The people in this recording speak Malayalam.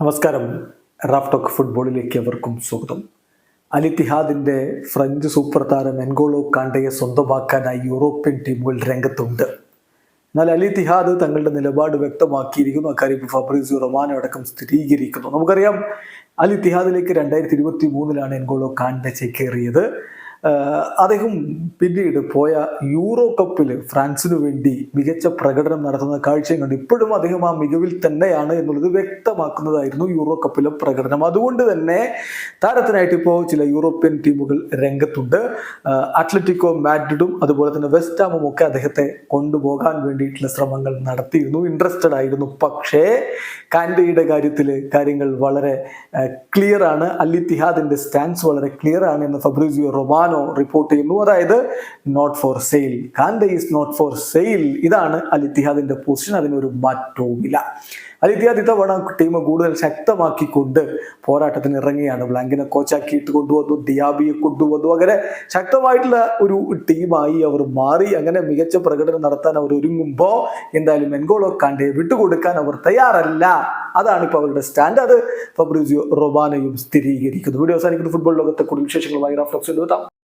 നമസ്കാരം. റാഫ് ടോക്ക് ഫുട്ബോളിലേക്ക് അവർക്കും സ്വാഗതം. അലിത്തിഹാദിന്റെ ഫ്രഞ്ച് സൂപ്പർ താരം എൻഗോളോ കാണ്ടയെ സ്വന്തമാക്കാനായി യൂറോപ്യൻ ടീമുകൾ രംഗത്തുണ്ട്. എന്നാൽ അലിത്തിഹാദ് തങ്ങളുടെ നിലപാട് വ്യക്തമാക്കിയിരിക്കുന്നു. അക്കാര്യം ഫബ്രീസിയോ റൊമാനോ അടക്കം സ്ഥിരീകരിക്കുന്നു. നമുക്കറിയാം അലിത്തിഹാദിലേക്ക് രണ്ടായിരത്തി ഇരുപത്തി മൂന്നിലാണ് എൻഗോളോ കാണ്ടെ ചേക്കേറിയത്. അദ്ദേഹം പിന്നീട് പോയ യൂറോ കപ്പിൽ ഫ്രാൻസിനു വേണ്ടി മികച്ച പ്രകടനം നടത്തുന്ന കാഴ്ചയും കണ്ട്. ഇപ്പോഴും അദ്ദേഹം ആ മികവിൽ തന്നെയാണ് എന്നുള്ളത് വ്യക്തമാക്കുന്നതായിരുന്നു യൂറോ കപ്പിലെ പ്രകടനം. അതുകൊണ്ട് തന്നെ താരത്തിനായിട്ട് ഇപ്പോൾ ചില യൂറോപ്യൻ ടീമുകൾ രംഗത്തുണ്ട്. അത്ലറ്റിക്കോ മാഡ്രിഡും അതുപോലെ തന്നെ വെസ്റ്റാമും ഒക്കെ അദ്ദേഹത്തെ കൊണ്ടുപോകാൻ വേണ്ടിയിട്ടുള്ള ശ്രമങ്ങൾ നടത്തിയിരുന്നു. ഇൻട്രസ്റ്റഡ് ആയിരുന്നു. പക്ഷേ കാൻഡയുടെ കാര്യത്തിൽ കാര്യങ്ങൾ വളരെ ക്ലിയർ ആണ്. അല്ലിത്തിഹാദിന്റെ സ്റ്റാൻസ് വളരെ ക്ലിയർ ആണ് എന്ന് ഫബ്രൂസിയോ റൊമാനോ റിപ്പോർട്ട് ചെയ്യുന്നു? അതായത് not for sale Kante is not for sale ഇതാണ് അൽ ഇത്തിഹാദിന്റെ പൊസിഷൻ അതിനൊരു മാറ്റവുമില്ല. അലിത്തിഹാദ് ഇത്തവണ ടീം കൂടുതൽ ശക്തമാക്കിക്കൊണ്ട് പോരാട്ടത്തിന് ഇറങ്ങിയാണ്. ബ്ലാങ്കിനെ കോച്ചാക്കിയിട്ട് കൊണ്ടുവന്നു ഡിയാബിയെ കൊണ്ടുവന്നു. അങ്ങനെ ശക്തമായിട്ടുള്ള ഒരു ടീമായി അവർ മാറി. അങ്ങനെ മികച്ച പ്രകടനം നടത്താൻ അവർ ഒരുങ്ങുമ്പോൾ എന്തായാലും എൻഗോളോ കാണ്ടെ വിട്ടുകൊടുക്കാൻ അവർ തയ്യാറല്ല. അതാണ് ഇപ്പോൾ അവരുടെ സ്റ്റാൻഡ് അത് ഫബ്രിസിയോ റൊബാനയും സ്ഥിരീകരിക്കുന്നു. വീഡിയോ അവസാനിക്കുന്നു. ഫുട്ബോൾ ലോകത്തെ കൂടുതൽ വിശേഷങ്ങളുമായി റാഫ്ലോക്സ് എത്താം